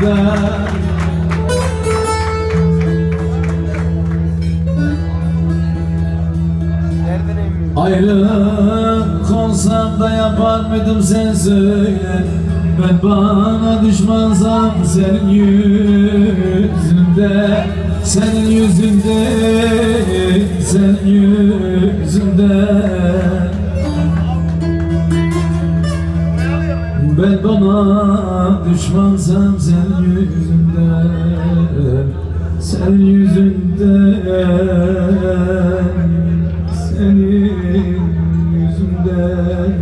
yüzünden Ayrılık olsam da yapar mıydım sen söyle. Ben bana düşmansam senin yüzünde Senin yüzünde Senin yüzünde Ben bana düşmansam senin yüzünden Senin yüzünden Senin yüzünden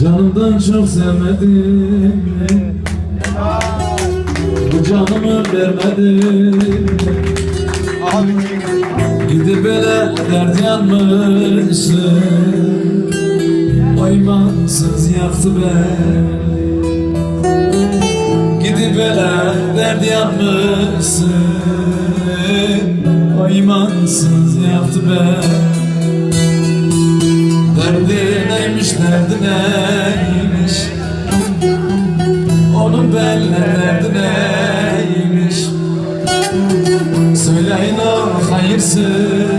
Canımdan çok sevmedim Bu canımı vermedim Gidip böyle dert yanmışsın Oymansız yaktı beni Gidip böyle dert yanmışsın Oymansız yaktı beni Derdi neymiş derdi neymiş? Onun belli derdi neymiş? Söyleyin o hayırsıza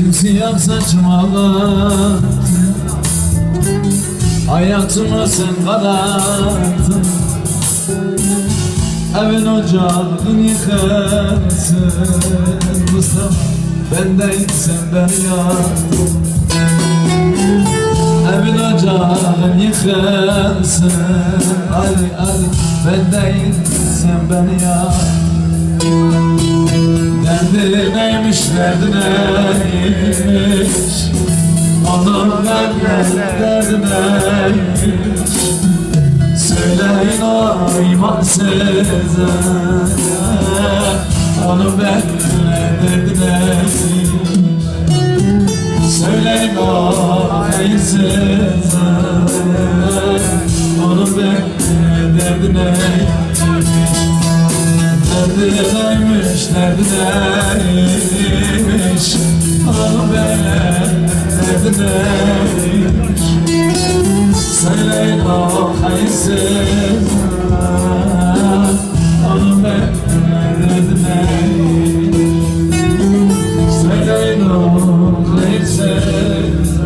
Simsiyah saçıma baktın Hayatımı sen kararttın Evin ocağını yıkarsın. Mustafa bendeyim sen beni yaktın Evin ocağını yıkarsın. Ali Ali bendeyim sen beni yaktın Derdi neymiş, derdi neymiş? Onun ben derdi neymiş? Söyleyin o imansıza Onun ben derdi neymiş? Söyleyin o hayırsıza Onun ben derdi neymiş Derdi neymiş, derdi neymiş Oğlum benim derdi neymiş Söyleyin o hayırsız Oğlum benim derdi neymiş Söyleyin o hayırsız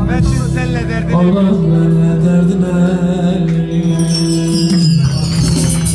Ahmet Ünsel'le derdini Oğlum benim